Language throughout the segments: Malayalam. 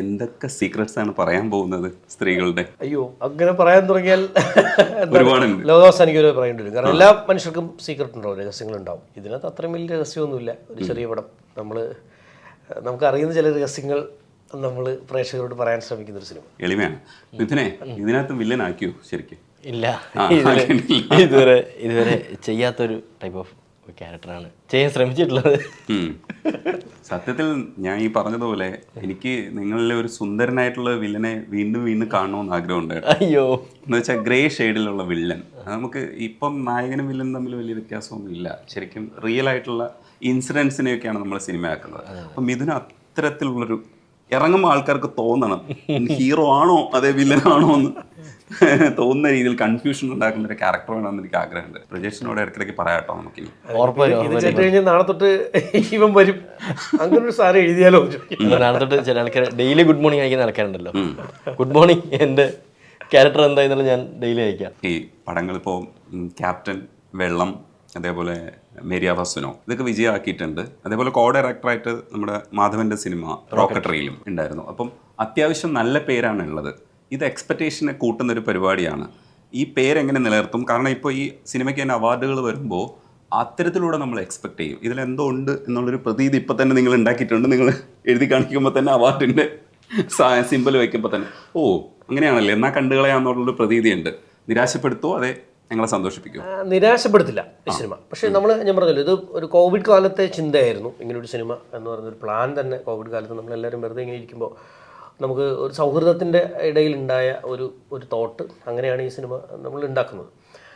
എന്തൊക്കെ സീക്രട്സ് ആണ് പറയാൻ പോകുന്നത് സ്ത്രീകളുടെ? അയ്യോ അങ്ങനെ പറയാൻ തുടങ്ങിയാൽ ലോകാവസ്ഥ ഒരുപാടുണ്ട് ലോകാവസാനിക്ക് ഒരു പറയേണ്ടി വരും കാരണം എല്ലാ മനുഷ്യർക്കും സീക്രട്ട് ഉണ്ടാവും രഹസ്യങ്ങളുണ്ടാവും. ഇതിനകത്ത് അത്രയും വലിയ രഹസ്യമൊന്നുമില്ല. ഒരു ചെറിയ പടം നമ്മൾ നമുക്ക് അറിയുന്ന ചില രഹസ്യങ്ങൾ നമ്മൾ പ്രേക്ഷകരോട് പറയാൻ ശ്രമിക്കുന്ന ഒരു സിനിമ. എളിമയാണ്. മിഥുനെ ഇതിനകത്ത് വില്ലനാക്കിയോ ശരിക്കും? ഇല്ല. ഇതുവരെ ഇതുവരെ ചെയ്യാത്തൊരു ടൈപ്പ് ഓഫ് ക്യാരക്ടറാണ് ചെയ്യാൻ ശ്രമിച്ചിട്ടുള്ളത്. സത്യത്തിൽ ഞാൻ ഈ പറഞ്ഞതുപോലെ എനിക്ക് നിങ്ങളിലെ ഒരു സുന്ദരനായിട്ടുള്ള വില്ലനെ വീണ്ടും വീണ്ടും കാണണമെന്ന് ആഗ്രഹമുണ്ടായിരുന്നു അയ്യോ. എന്ന് വെച്ചാൽ ഗ്രേ ഷെയ്ഡിലുള്ള വില്ലൻ. നമുക്ക് ഇപ്പം നായകനും വില്ലനും തമ്മിൽ വലിയ വ്യത്യാസമൊന്നും ഇല്ല ശരിക്കും റിയൽ ആയിട്ടുള്ള ഇൻസിഡൻസിനെയൊക്കെയാണ് നമ്മൾ സിനിമ സിനിമയാക്കുന്നത് അപ്പം ഇതിന് അത്തരത്തിലുള്ളൊരു ഇറങ്ങുമ്പോൾ ആൾക്കാർക്ക് തോന്നണം. ഹീറോ ആണോ? അതേ വില്ലനാണോ എന്ന്. തോന്നുന്ന രീതിയിൽ കൺഫ്യൂഷൻ ഉണ്ടാക്കുന്ന ഒരു ക്യാരക്ടർ വേണമെന്ന് എനിക്ക് ആഗ്രഹമുണ്ട്. പ്രജേഷിനോട് ഇടയ്ക്കിടയ്ക്ക് പറയാട്ടോ നമുക്ക് നാളെ തൊട്ട് ഇവൻ വരും. അങ്ങനെ ഒരു സാധനം എഴുതിയാലോ. നാളെ തൊട്ട് ചില ആൾക്കാർ ഡെയിലി ഗുഡ് മോർണിംഗ് അയക്കുന്ന ആൾക്കാരുണ്ടല്ലോ. ഗുഡ് മോർണിംഗ് എന്റെ ക്യാരക്ടർ എന്തായിരുന്നാലും ഞാൻ ഡെയിലി അയക്കാം ഈ പടങ്ങൾ ഇപ്പോൾ ക്യാപ്റ്റൻ വെള്ളം അതേപോലെ മേരിയ വസുനോ ഇതൊക്കെ വിജയമാക്കിയിട്ടുണ്ട്. അതേപോലെ കോ ഡയറക്ടറായിട്ട് നമ്മുടെ മാധവന്റെ സിനിമ റോക്കറ്ററിയിലും ഉണ്ടായിരുന്നു. അപ്പം അത്യാവശ്യം നല്ല പേരാണ് ഉള്ളത്. ഇത് എക്സ്പെക്റ്റേഷനെ കൂട്ടുന്ന ഒരു പരിപാടിയാണ്. ഈ പേരെങ്ങനെ നിലനിർത്തും? കാരണം ഇപ്പോൾ ഈ സിനിമയ്ക്ക് തന്നെ അവാർഡുകൾ വരുമ്പോൾ അത്തരത്തിലൂടെ നമ്മൾ എക്സ്പെക്ട് ചെയ്യും. ഇതിലെന്തോ ഉണ്ട് എന്നുള്ളൊരു പ്രതീതി ഇപ്പം തന്നെ നിങ്ങൾ ഉണ്ടാക്കിയിട്ടുണ്ട്. നിങ്ങൾ എഴുതി കാണിക്കുമ്പോൾ തന്നെ അവാർഡിന്റെ സിമ്പിൾ വയ്ക്കുമ്പോൾ തന്നെ. ഓ അങ്ങനെയാണല്ലേ? എന്നാൽ കണ്ടുകളയാന്നുള്ളൊരു പ്രതീതിയുണ്ട്. നിരാശപ്പെടുത്തുമോ അതെ ഞങ്ങളെ സന്തോഷിപ്പിക്കും? നിരാശപ്പെടുത്തില്ല ഈ സിനിമ. പക്ഷേ നമ്മൾ ഞാൻ പറഞ്ഞല്ലോ ഇത് ഒരു കോവിഡ് കാലത്തെ ചിന്തയായിരുന്നു ഇങ്ങനെ ഒരു സിനിമ എന്ന് പറയുന്ന ഒരു പ്ലാൻ തന്നെ കോവിഡ് കാലത്ത് നമ്മളെല്ലാവരും വെറുതെ ഇങ്ങനെ ഇരിക്കുമ്പോൾ നമുക്ക് ഒരു സൗഹൃദത്തിന്റെ ഇടയിൽ ഉണ്ടായ ഒരു ഒരു തോട്ട് അങ്ങനെയാണ് ഈ സിനിമ നമ്മൾ ഉണ്ടാക്കുന്നത്.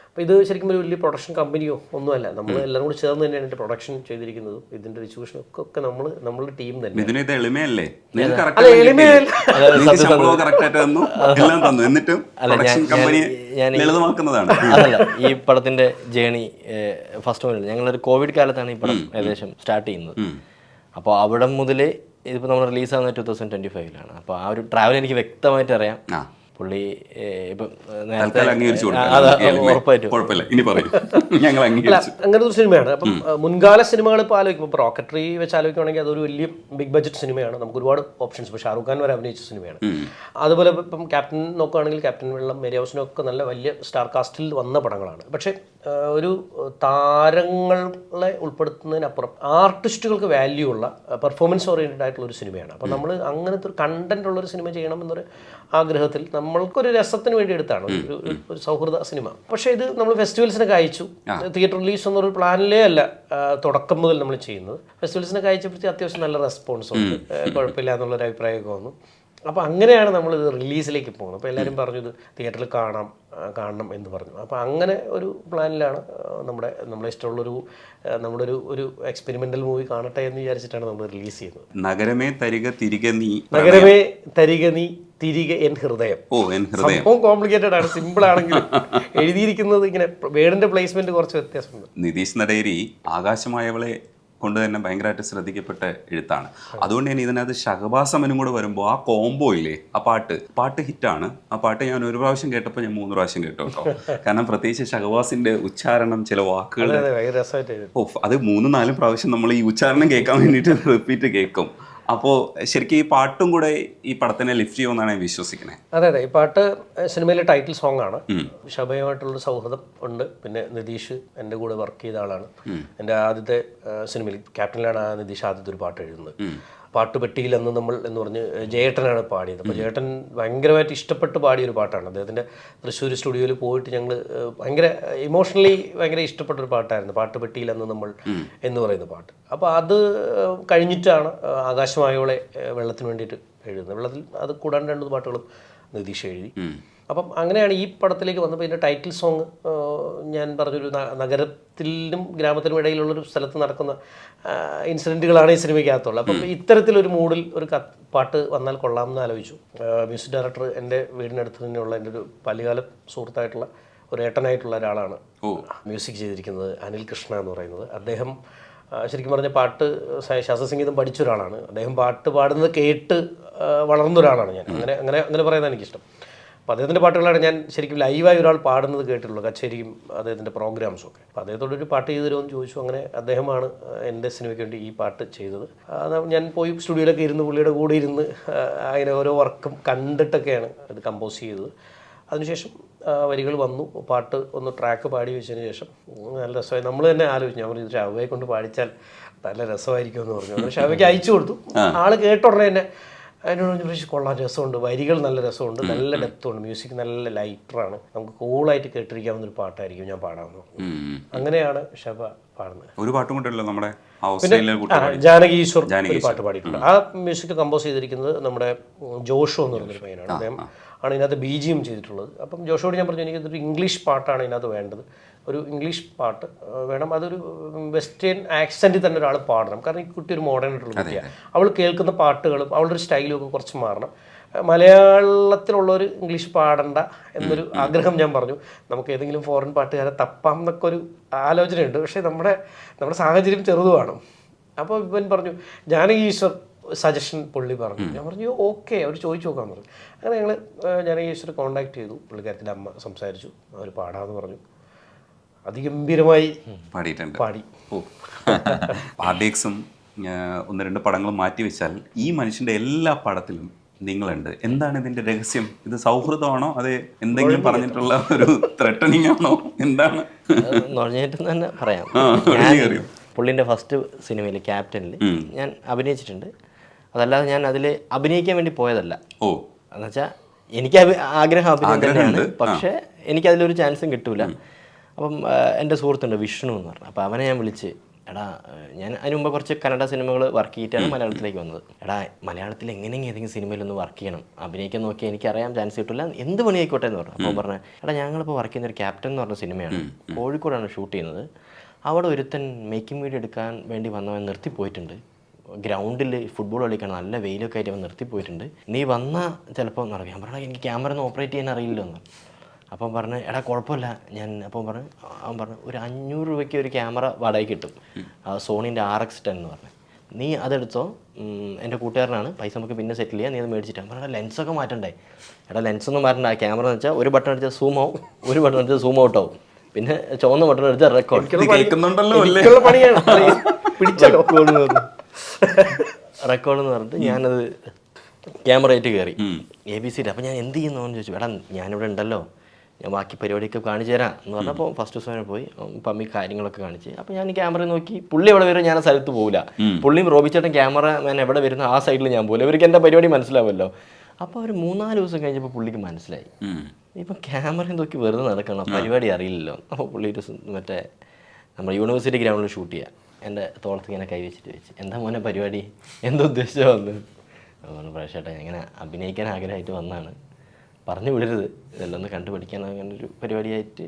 അപ്പോൾ ഇത് ശരിക്കും ഒരു വലിയ പ്രൊഡക്ഷൻ കമ്പനിയോ ഒന്നുമല്ല. നമ്മൾ എല്ലാവരും കൂടി ചേർന്ന് തന്നെയാണ് ഇതിന്റെ പ്രൊഡക്ഷൻ ചെയ്തിരിക്കുന്നത്. ഇതിന്റെ ഡിസ്ട്രിബ്യൂഷൻ ഒക്കെ ഒക്കെ നമ്മൾ നമ്മുടെ ടീം തന്നെ എളിമയല്ലേ എന്നിട്ടും ലളിതമാക്കുന്നതാണ്. അതല്ല ഈ പടത്തിന്റെ ജേണി ഫസ്റ്റ് മുതൽ ഞങ്ങളൊരു കോവിഡ് കാലത്താണ് ഈ പടം ഏകദേശം സ്റ്റാർട്ട് ചെയ്യുന്നത്. അപ്പോൾ അവിടെ മുതൽ ഇതിപ്പോൾ നമ്മൾ റിലീസ് ആവുന്നത് ടു തൗസൻഡ് ട്വന്റി ഫൈവിലാണ് അപ്പോൾ ആ ഒരു ട്രാവൽ എനിക്ക് വ്യക്തമായിട്ട് അറിയാം. പുള്ളി ഇപ്പം നേരത്തെ അങ്ങനത്തെ ഒരു സിനിമയാണ്. അപ്പം മുൻകാല സിനിമകൾ ഇപ്പോൾ ആലോചിക്കും ഇപ്പോൾ റോക്കറ്ററി വെച്ച് ആലോചിക്കുകയാണെങ്കിൽ അതൊരു വലിയ ബിഗ് ബഡ്ജറ്റ് സിനിമയാണ്. നമുക്ക് ഒരുപാട് ഓപ്ഷൻസ് ഇപ്പോൾ ഷാറുഖ് ഖാൻ വരെ അഭിനയിച്ച സിനിമയാണ്. അതുപോലെ ഇപ്പം ക്യാപ്റ്റൻ നോക്കുകയാണെങ്കിൽ ക്യാപ്റ്റൻ വെള്ളം മേരി നല്ല വലിയ സ്റ്റാർ കാസ്റ്റിൽ വന്ന പടങ്ങളാണ്. പക്ഷേ ഒരു താരങ്ങളെ ഉൾപ്പെടുത്തുന്നതിനപ്പുറം ആർട്ടിസ്റ്റുകൾക്ക് വാല്യൂ ഉള്ള പെർഫോമൻസ് ഓറിയന്റഡ് ആയിട്ടുള്ള ഒരു സിനിമയാണ്. അപ്പോൾ നമ്മൾ അങ്ങനത്തെ ഒരു കണ്ടന്റ് ഉള്ളൊരു സിനിമ ചെയ്യണം എന്നൊരു ആഗ്രഹത്തിൽ നമ്മൾക്കൊരു രസത്തിന് വേണ്ടി എടുത്താണ്. ഒരു ഒരു- സൗഹൃദ സിനിമ. പക്ഷേ ഇത് നമ്മൾ ഫെസ്റ്റിവൽസിനൊക്കെ അയച്ചു. തിയേറ്റർ റിലീസ് എന്നൊരു പ്ലാനിലേ അല്ല തുടക്കം മുതൽ നമ്മൾ ചെയ്യുന്നത്. ഫെസ്റ്റിവൽസിനൊക്കെ അയച്ചപ്പോഴത്തേക്ക് അത്യാവശ്യം നല്ല റെസ്പോൺസ് ഉണ്ട്. കുഴപ്പമില്ല എന്നുള്ളൊരു അഭിപ്രായമൊക്കെ വന്നു. അപ്പോൾ അങ്ങനെയാണ് നമ്മൾ ഇത് റിലീസിലേക്ക് പോകുന്നത്. അപ്പോൾ എല്ലാവരും പറഞ്ഞു ഇത് തിയേറ്ററിൽ കാണാം കാണണം എന്ന് പറഞ്ഞു. അപ്പോൾ അങ്ങനെ ഒരു പ്ലാനിലാണ് നമ്മുടെ നമ്മളെ ഇഷ്ടമുള്ളൊരു നമ്മുടെ ഒരു ഒരു എക്സ്പെരിമെന്റൽ മൂവി കാണട്ടെ എന്ന് വിചാരിച്ചിട്ടാണ് നമ്മൾ റിലീസ് ചെയ്യുന്നത്. നഗരമേ തരിക തിരിക നീ നഗരമേ തരിക നീ തിരികെ എൻ ഹൃദയം. ഓ എൻ ഹൃദയം. സംഭവം കോംപ്ലിക്കേറ്റഡ് ആണ് സിമ്പിൾ ആണെങ്കിലും. എഴുതിയിരിക്കുന്നത് ഇങ്ങനെ വേർഡിന്റെ പ്ലേസ്മെന്റ് കുറച്ച് വ്യത്യാസമുണ്ട്. നിതീഷ് നടേരി ആകാശമായവളെ കൊണ്ട് തന്നെ ഭയങ്കരമായിട്ട് ശ്രദ്ധിക്കപ്പെട്ട എഴുത്താണ്. അതുകൊണ്ട് തന്നെ ഇതിനകത്ത് ഷഹബാസമനും കൂടെ വരുമ്പോൾ ആ കോംബോ ഇല്ലേ ആ പാട്ട് പാട്ട് ഹിറ്റാണ്. ആ പാട്ട് ഞാൻ ഒരു പ്രാവശ്യം കേട്ടപ്പോൾ ഞാൻ മൂന്ന് പ്രാവശ്യം കേട്ടു കേട്ടോ. കാരണം പ്രത്യേകിച്ച് ഷഹബാസിന്റെ ഉച്ചാരണം ചില വാക്കുകൾ ഓ അത് മൂന്നും നാലും പ്രാവശ്യം നമ്മൾ ഈ ഉച്ചാരണം കേൾക്കാൻ വേണ്ടിയിട്ട് റിപ്പീറ്റ് കേൾക്കും. അപ്പോൾ ശരിക്കും ഈ പാട്ടും കൂടെ ഈ പടത്തിനെ ലിഫ്റ്റ് ചെയ്യുമെന്നാണ് ഞാൻ വിശ്വസിക്കുന്നത് അതെ അതെ. ഈ പാട്ട് സിനിമയിലെ ടൈറ്റിൽ സോങ് ആണ് ഷബയുമായിട്ടുള്ള സൗഹൃദം ഉണ്ട്. പിന്നെ നിതീഷ് എന്റെ കൂടെ വർക്ക് ചെയ്ത ആളാണ്. എന്റെ ആദ്യത്തെ സിനിമയിൽ ക്യാപ്റ്റനിലാണ് ആ നിതീഷ് ആദ്യത്തെ ഒരു പാട്ട് എഴുതുന്നത്. പാട്ട് പെട്ടിയിൽ എന്ന് നമ്മൾ എന്ന് പറഞ്ഞ് ജയേട്ടനാണ് പാടിയത്. അപ്പോൾ ജയേട്ടൻ ഭയങ്കരമായിട്ട് ഇഷ്ടപ്പെട്ട് പാടിയ ഒരു പാട്ടാണ്. അദ്ദേഹത്തിന്റെ തൃശ്ശൂർ സ്റ്റുഡിയോയിൽ പോയിട്ട് ഞങ്ങൾ ഭയങ്കര ഇമോഷണലി ഭയങ്കര ഇഷ്ടപ്പെട്ട ഒരു പാട്ടായിരുന്നു. പാട്ട് പെട്ടിയിൽ എന്ന് നമ്മൾ എന്ന് പറയുന്ന പാട്ട്. അപ്പോൾ അത് കഴിഞ്ഞിട്ടാണ് ആകാശമായോളെ വെള്ളത്തിന് വേണ്ടിയിട്ട് എഴുതുന്നത്. വെള്ളത്തിൽ അത് കൂടാണ്ട് രണ്ട് പാട്ടുകളും നിതീഷ് എഴുതി. അപ്പം അങ്ങനെയാണ് ഈ പടത്തിലേക്ക് വന്നപ്പോൾ ഇതിന്റെ ടൈറ്റിൽ സോങ് ഞാൻ പറഞ്ഞൊരു നഗരത്തിലും ഗ്രാമത്തിനും ഇടയിലുള്ളൊരു സ്ഥലത്ത് നടക്കുന്ന ഇൻസിഡന്റുകളാണ് ഈ സിനിമയ്ക്കകത്തുള്ളത്. അപ്പം ഇത്തരത്തിലൊരു മൂഡിൽ ഒരു പാട്ട് വന്നാൽ കൊള്ളാം എന്ന് ആലോചിച്ചു മ്യൂസിക് ഡയറക്ടർ എന്റെ വീടിനടുത്ത് തന്നെയുള്ള എന്റെ ഒരു പല്ലുകാല സുഹൃത്തായിട്ടുള്ള ഒരു ഏട്ടനായിട്ടുള്ള ഒരാളാണ്. മ്യൂസിക് ചെയ്തിരിക്കുന്നത് അനിൽ കൃഷ്ണ എന്ന് പറയുന്നത്. അദ്ദേഹം ശരിക്കും പറഞ്ഞ പാട്ട് ശാസ്ത്രസംഗീതം പഠിച്ച ഒരാളാണ്. അദ്ദേഹം പാട്ട് പാടുന്നത് കേട്ട് വളർന്ന ഒരാളാണ് ഞാൻ. അങ്ങനെ അങ്ങനെ അങ്ങനെ പറയുന്നത് എനിക്കിഷ്ടം. അപ്പോൾ അദ്ദേഹത്തിന്റെ പാട്ടുകളാണ് ഞാൻ ശരിക്കും ലൈവായി ഒരാൾ പാടുന്നത് കേട്ടിട്ടുള്ളൂ കച്ചേരിയും അദ്ദേഹത്തിന്റെ പ്രോഗ്രാംസും ഒക്കെ. അപ്പോൾ അദ്ദേഹത്തോടൊരു പാട്ട് ചെയ്തു തരുമെന്ന് ചോദിച്ചു. അങ്ങനെ അദ്ദേഹമാണ് എന്റെ സിനിമയ്ക്ക് വേണ്ടി ഈ പാട്ട് ചെയ്തത്. അത് ഞാൻ പോയി സ്റ്റുഡിയോയിലൊക്കെ ഇരുന്ന് പുള്ളിയുടെ കൂടെ ഇരുന്ന് അതിനെ അങ്ങനെ ഓരോ വർക്കും കണ്ടിട്ടൊക്കെയാണ് ഇത് കമ്പോസ് ചെയ്തത്. അതിനുശേഷം വരികൾ വന്നു. പാട്ട് ഒന്ന് ട്രാക്ക് പാടി വെച്ചതിന് ശേഷം നല്ല രസമായി. നമ്മൾ തന്നെ ആലോചിച്ചു. ഞാൻ പറഞ്ഞു ഷാവയെ കൊണ്ട് പാടിച്ചാൽ നല്ല രസമായിരിക്കും എന്ന് പറഞ്ഞു ഷാവയ്ക്ക് അയച്ചു കൊടുത്തു. ആൾ കേട്ട ഉടനെ തന്നെ അതിനോട് "പക്ഷേ കൊള്ളാൻ രസമുണ്ട്. വരികൾ നല്ല രസമുണ്ട്. നല്ല ഡെപ്തുണ്ട് മ്യൂസിക് നല്ല ലൈറ്ററാണ്. നമുക്ക് കൂളായിട്ട് കേട്ടിരിക്കാവുന്ന ഒരു പാട്ടായിരിക്കും ഞാൻ പാടാമെന്ന് നോക്കുന്നത് അങ്ങനെയാണ് ഷബ പാടുന്നത്. ഒരു പാട്ടും കൂടെയല്ലോ നമ്മുടെ ജാനകി ഈശ്വർ ഒരു പാട്ട് പാടിയിട്ടുണ്ട്. ആ മ്യൂസിക് കമ്പോസ് ചെയ്തിരിക്കുന്നത് നമ്മുടെ ജോഷോ എന്ന് പറഞ്ഞൊരു പയ്യനാണ്. അദ്ദേഹം ആണ് ഇതിനകത്ത് ബി ജിയും ചെയ്തിട്ടുള്ളത്. അപ്പം ജോഷോട് ഞാൻ പറഞ്ഞു എനിക്ക് ഇതൊരു ഇംഗ്ലീഷ് പാട്ടാണ് ഇതിനകത്ത് വേണ്ടത്. ഒരു ഇംഗ്ലീഷ് പാട്ട് വേണം. അതൊരു വെസ്റ്റേൺ ആക്സെന്റിൽ തന്നെ ഒരാൾ പാടണം. കാരണം ഈ കുട്ടി ഒരു മോഡേൺ ആയിട്ടുള്ള കുട്ടിയാണ് അവൾ കേൾക്കുന്ന പാട്ടുകളും അവളുടെ ഒരു സ്റ്റൈലും ഒക്കെ കുറച്ച് മാറണം. മലയാളത്തിലുള്ള ഒരു ഇംഗ്ലീഷ് പാടണ്ട എന്നൊരു ആഗ്രഹം ഞാൻ പറഞ്ഞു. നമുക്ക് ഏതെങ്കിലും ഫോറിൻ പാട്ടുകാരെ തപ്പാം എന്നൊക്കെ ഒരു ആലോചനയുണ്ട്. പക്ഷേ നമ്മുടെ നമ്മുടെ സാഹചര്യം ചെറുതുമാണ് അപ്പോൾ ഇവൻ പറഞ്ഞു ജാനകി ഈശ്വർ സജഷൻ പുള്ളി പറഞ്ഞു. ഞാൻ പറഞ്ഞു ഓക്കെ. അവർ ചോദിച്ചു നോക്കാൻ പറഞ്ഞു. അങ്ങനെ ഞങ്ങൾ ജാനകി ഈശ്വർ കോൺടാക്ട് ചെയ്തു. പുള്ളിക്കാരത്തിന്റെ അമ്മ സംസാരിച്ചു. അവർ പാടാമെന്ന് പറഞ്ഞു. അതിഗംഭീരമായി പാടിയിട്ടുണ്ട്. പാടി. ഓ. പാർഡേക്സും ഒന്ന് രണ്ട് പടങ്ങളും മാറ്റി വെച്ചാൽ ഈ മനുഷ്യന്റെ എല്ലാ പടത്തിലും നിങ്ങളുണ്ട്. എന്താണ് ഇതിന്റെ രഹസ്യം? ഇത് സൗഹൃദമാണോ? അത് എന്തെങ്കിലും പറഞ്ഞിട്ടുള്ള ഒരു ത്രട്ടണിങ് ആണോ? എന്താണ്? നുഴഞ്ഞേറ്റം തന്നെ പറയാം. പുള്ളിന്റെ ഫസ്റ്റ് സിനിമയിൽ ക്യാപ്റ്റനിൽ ഞാൻ അഭിനയിച്ചിട്ടുണ്ട്. അതല്ലാതെ ഞാൻ അതിൽ അഭിനയിക്കാൻ വേണ്ടി പോയതല്ല. ഓ. എന്നുവെച്ചാൽ എനിക്ക് ആഗ്രഹം അഭിനയം ആഗ്രഹമുണ്ട്. എനിക്ക് പക്ഷേ എനിക്കതിലൊരു ചാൻസും കിട്ടൂല. അപ്പം എന്റെ സുഹൃത്തുണ്ട് വിഷ്ണു എന്ന് പറഞ്ഞു. അപ്പോൾ അവനെ ഞാൻ വിളിച്ച് എടാ ഞാൻ അതിന് മുമ്പ് കുറച്ച് കന്നഡ സിനിമകൾ വർക്ക് ചെയ്തിട്ടാണ് മലയാളത്തിലേക്ക് വന്നത്. എടാ മലയാളത്തിൽ എങ്ങനെയെങ്കിലും ഏതെങ്കിലും സിനിമയിലൊന്ന് വർക്ക് ചെയ്യണം? അഭിനയിക്കാൻ നോക്കി എനിക്കറിയാം ചാൻസ് കിട്ടില്ല. എന്ത് പണി ആയിക്കോട്ടെ എന്ന് പറഞ്ഞു. അപ്പം പറഞ്ഞു എടാ ഞങ്ങളിപ്പോൾ വർക്ക് ചെയ്യുന്ന ഒരു ക്യാപ്റ്റൻ എന്ന് പറഞ്ഞ സിനിമയാണ് കോഴിക്കോടാണ് ഷൂട്ട് ചെയ്യുന്നത്. അവിടെ ഒരുത്തൻ മേക്കിംഗ് വീഡിയോ എടുക്കാൻ വേണ്ടി വന്നവൻ നിർത്തിപ്പോയിട്ടുണ്ട് ഗ്രൗണ്ടിൽ ഫുട്ബോൾ കളിക്കണം നല്ല വെയിലൊക്കെ ആയിട്ട് അവൻ നിർത്തിപ്പോയിട്ടുണ്ട് നീ വന്നാൽ ചിലപ്പോൾ നടക്കും ഞാൻ പറഞ്ഞാൽ എനിക്ക് ക്യാമറ ഒന്നും ഓപ്പറേറ്റ് ചെയ്യാൻ അറിയില്ല എന്ന് അപ്പം പറഞ്ഞ് എടാ കുഴപ്പമില്ല. ഞാൻ അപ്പം പറഞ്ഞു അവൻ പറഞ്ഞു ഒരു അഞ്ഞൂറ് രൂപയ്ക്ക് ഒരു ക്യാമറ വാടകയ്ക്ക് കിട്ടും. സോണിന്റെ സോണീന്റെ ആർ എക്സ് ടെൻ എന്ന് പറഞ്ഞു. നീ അതെടുത്തോ. എന്റെ കൂട്ടുകാരനാണ്. പൈസ നമുക്ക് പിന്നെ സെറ്റിൽ ചെയ്യാം. നീ അത് മേടിച്ചിട്ട് പറഞ്ഞാൽ ലെൻസൊക്കെ മാറ്റണ്ടേ. എടാ ലെൻസൊന്നും മാറ്റണ്ട. ക്യാമറ എന്ന് വെച്ചാൽ ഒരു ബട്ടൺ അടിച്ചാൽ സൂം ആവും ഒരു ബട്ടൺ അടിച്ചാൽ സൂം ഔട്ട് ആവും. പിന്നെ ചുവന്ന ബട്ടൺ അടിച്ചാൽ റെക്കോർഡ് പണിയാണ്. പിടിച്ചോ റെക്കോർഡ് എന്ന് പറഞ്ഞിട്ട് ഞാനത് ക്യാമറ ആയിട്ട് കയറി എ ബി സിയിൽ അപ്പം ഞാൻ എന്ത് ചെയ്യുന്നു എന്ന് ചോദിച്ചു. എടാ ഞാനിവിടെ ഉണ്ടല്ലോ. ഞാൻ ബാക്കി പരിപാടിയൊക്കെ കാണിച്ചു തരാം എന്ന് പറഞ്ഞപ്പോൾ ഫസ്റ്റ് ദിവസം പോയി. പമ്മി കാര്യങ്ങളൊക്കെ കാണിച്ച്. അപ്പോൾ ഞാൻ ക്യാമറ നോക്കി. പുള്ളി എവിടെ വരും? ഞാൻ ആ സ്ഥലത്ത് പോകില്ല പുള്ളിയും റോബിച്ചേട്ടൻ ക്യാമറ മാൻ എവിടെ വരുന്ന ആ സൈഡിൽ ഞാൻ പോകില്ല ഇവർക്ക് എന്റെ പരിപാടി മനസ്സിലാവുമല്ലോ അപ്പോൾ ഒരു മൂന്നാൽ ദിവസം കഴിഞ്ഞപ്പോൾ പുള്ളിക്ക് മനസ്സിലായി. ഇപ്പം ക്യാമറ നോക്കി വെറുതെ നടക്കണം. പരിപാടി അറിയില്ലല്ലോ. അപ്പോൾ പുള്ളി ഒരു മറ്റേ നമ്മുടെ യൂണിവേഴ്സിറ്റി ഗ്രൗണ്ടിൽ ഷൂട്ട് ചെയ്യുക എന്റെ തോളത്ത് ഇങ്ങനെ കൈവച്ചിട്ട് വെച്ച്. എന്താ മോനെ പരിപാടി? എന്താ ഉദ്ദേശിച്ചോ വന്ന് പ്രേക്ഷേട്ടാ ഇങ്ങനെ അഭിനയിക്കാൻ ആഗ്രഹമായിട്ട് വന്നതാണ് പറഞ്ഞു വിടരുത്. ഇതെല്ലാം ഒന്ന് കണ്ടുപിടിക്കാൻ അങ്ങനെ ഒരു പരിപാടിയായിട്ട്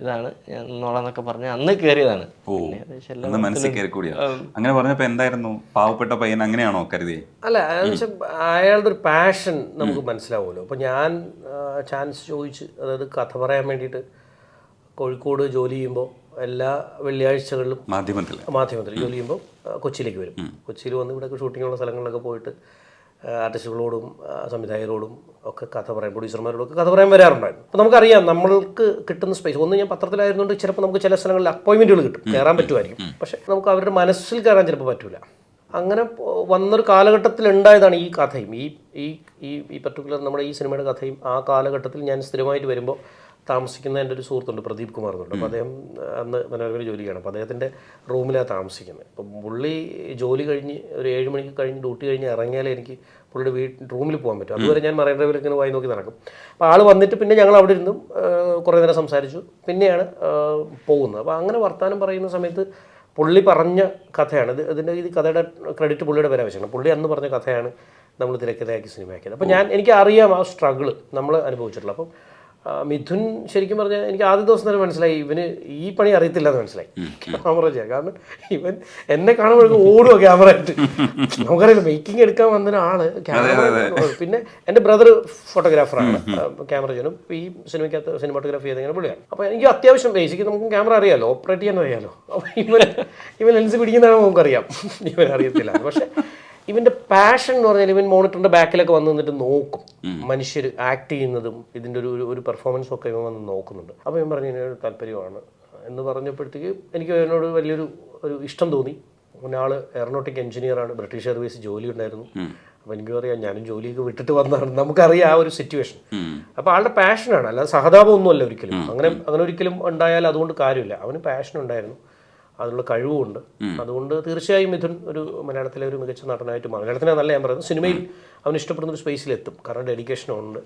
ഇതാണ്. ഞാൻ നോളാന്നൊക്കെ പറഞ്ഞ അന്ന് കയറിയതാണ് അങ്ങനെ പറഞ്ഞപ്പോ എന്തായിരുന്നു? പാവപ്പെട്ട പയ്യൻ അങ്ങനെയാണോ കരുതിയേ? അല്ല അയാളുടെ ഒരു പാഷൻ നമുക്ക് മനസ്സിലാവുമല്ലോ. അപ്പൊ ഞാൻ ചാൻസ് ചോദിച്ച് അതായത് കഥ പറയാൻ വേണ്ടിയിട്ട് കോഴിക്കോട് ജോലി ചെയ്യുമ്പോൾ എല്ലാ വെള്ളിയാഴ്ചകളിലും മാധ്യമത്തിൽ. മാധ്യമത്തിൽ ജോലി ചെയ്യുമ്പോൾ കൊച്ചിയിലേക്ക് വരും. കൊച്ചിയിൽ വന്ന് ഇവിടെ ഷൂട്ടിങ്ങുള്ള സ്ഥലങ്ങളിലൊക്കെ പോയിട്ട് ആർട്ടിസ്റ്റുകളോടും സംവിധായകരോടും ഒക്കെ കഥ പറയാൻ പ്രൊഡ്യൂസർമാരോടും ഒക്കെ കഥ പറയാൻ വരാറുണ്ടായിരുന്നു. അപ്പോൾ നമുക്കറിയാം നമ്മൾക്ക് കിട്ടുന്ന സ്പേസ് ഒന്ന് ഞാൻ പത്രത്തിലായിരുന്നുകൊണ്ട് ചിലപ്പോൾ നമുക്ക് ചില സ്ഥലങ്ങളിൽ അപ്പോയിൻമെന്റുകൾ കിട്ടും. കയറാൻ പറ്റുമായിരിക്കും. പക്ഷേ നമുക്ക് അവരുടെ മനസ്സിൽ കയറാൻ ചിലപ്പോൾ പറ്റില്ല അങ്ങനെ വന്നൊരു കാലഘട്ടത്തിൽ ഉണ്ടായതാണ് ഈ കഥയും. ഈ ഈ ഈ ഈ പർട്ടിക്കുലർ നമ്മുടെ ഈ സിനിമയുടെ കഥയും ആ കാലഘട്ടത്തിൽ ഞാൻ സ്ഥിരമായിട്ട് വരുമ്പോൾ താമസിക്കുന്ന എന്റെ ഒരു സുഹൃത്തുണ്ട് പ്രദീപ് കുമാർ എന്നുണ്ട് അപ്പോൾ അദ്ദേഹം അന്ന് മനോരമയിൽ ജോലി ചെയ്യണം അപ്പോൾ അദ്ദേഹത്തിന്റെ റൂമിലാണ് താമസിക്കുന്നത്. അപ്പം പുള്ളി ജോലി കഴിഞ്ഞ് ഒരു ഏഴ് മണിക്ക് കഴിഞ്ഞ് ഡ്യൂട്ടി കഴിഞ്ഞ് ഇറങ്ങിയാലേ എനിക്ക് പുള്ളിയുടെ വീട്ടിൽ റൂമിൽ പോകാൻ പറ്റും. അതുവരെ ഞാൻ മറൈൻ ഡ്രൈവിൽ ഇങ്ങനെ വായി നോക്കി നടക്കും. അപ്പോൾ ആൾ വന്നിട്ട് പിന്നെ ഞങ്ങൾ അവിടെ ഇരുന്നും കുറേ നേരം സംസാരിച്ചു. പിന്നെയാണ് പോകുന്നത്. അപ്പോൾ അങ്ങനെ വർത്തമാനം പറയുന്ന സമയത്ത് പുള്ളി പറഞ്ഞ കഥയാണ്. ഇത് ഇതിന്റെ ഈ കഥയുടെ ക്രെഡിറ്റ് പുള്ളിയുടെ പേരെ വെച്ചാണ് പുള്ളി അന്ന് പറഞ്ഞ കഥയാണ് നമ്മൾ തിരക്കഥയാക്കി സിനിമയാക്കിയത്. അപ്പോൾ ഞാൻ എനിക്ക് അറിയാം ആ സ്ട്രഗിൾ നമ്മൾ അനുഭവിച്ചിട്ടുള്ളത്. അപ്പം മിഥുൻ ശരിക്കും പറഞ്ഞാൽ എനിക്ക് ആദ്യ ദിവസം തന്നെ മനസ്സിലായി ഇവന് ഈ പണി അറിയത്തില്ല എന്ന് മനസ്സിലായി ക്യാമറ ചെയ്യാൻ കാരണം ഇവൻ എന്നെ കാണുമ്പോഴേക്കും ഓടുക ക്യാമറ ആയിട്ട്. നമുക്കറിയില്ല മേക്കിംഗ് എടുക്കാൻ വന്ന ആൾ ക്യാമറ പിന്നെ എന്റെ ബ്രദർ ഫോട്ടോഗ്രാഫറാണ് ക്യാമറ ചെയ്യണം ഈ സിനിമയ്ക്കകത്ത് സിനിമാറ്റോഗ്രാഫി ചെയ്തിങ്ങനെ പുള്ളിയാണ്. അപ്പോൾ എനിക്ക് അത്യാവശ്യം ബേസിക് നമുക്ക് ക്യാമറ അറിയാലോ ഓപ്പറേറ്റ് ചെയ്യാൻ അറിയാലോ. അപ്പോൾ ഇവൻ ഇവൻ ലെൻസ് പിടിക്കുന്നതാണ് നമുക്കറിയാം. ഇവൻ അറിയത്തില്ല പക്ഷേ ഇവന്റെ പാഷൻ എന്ന് പറഞ്ഞാൽ ഇവൻ മോണിറ്ററിന്റെ ബാക്കിലൊക്കെ വന്ന് നിന്നിട്ട് നോക്കും. മനുഷ്യർ ആക്ട് ചെയ്യുന്നതും ഇതിന്റെ ഒരു ഒരു- ഒരു പെർഫോമൻസും ഒക്കെ ഇവൻ വന്ന് നോക്കുന്നുണ്ട്. അപ്പോൾ ഇവൻ പറഞ്ഞ ഇതിനൊരു താല്പര്യമാണ്. എന്ന് പറഞ്ഞപ്പോഴത്തേക്ക് എനിക്ക് അതിനോട് വലിയൊരു ഒരു ഇഷ്ടം തോന്നി. ഒരാൾ എയറോനോട്ടിക് എഞ്ചിനീയറാണ് ബ്രിട്ടീഷ് എയർവേസ് ജോലി ഉണ്ടായിരുന്നു. അപ്പോൾ എനിക്ക് പറയാം ഞാനും ജോലിയൊക്കെ വിട്ടിട്ട് വന്നതാണ്. നമുക്കറിയാം ആ ഒരു സിറ്റുവേഷൻ അപ്പോൾ ആളുടെ പാഷനാണ് അല്ലാതെ സഹതാപമൊന്നുമല്ല ഒരിക്കലും. അങ്ങനെ അങ്ങനെ ഒരിക്കലും ഉണ്ടായാൽ അതുകൊണ്ട് കാര്യമില്ല. അവന് പാഷൻ ഉണ്ടായിരുന്നു. അതിനുള്ള കഴിവുമുണ്ട്. അതുകൊണ്ട് തീർച്ചയായും മിഥുൻ ഒരു മലയാളത്തിലെ ഒരു മികച്ച നടനായിട്ട് മാറും. മലയാളത്തിനെ നല്ല ഞാൻ പറയുന്നത് സിനിമയിൽ അവൻ ഇഷ്ടപ്പെടുന്ന ഒരു സ്പേസിലെത്തും കാരണം ഡെഡിക്കേഷൻ ഉണ്ട്.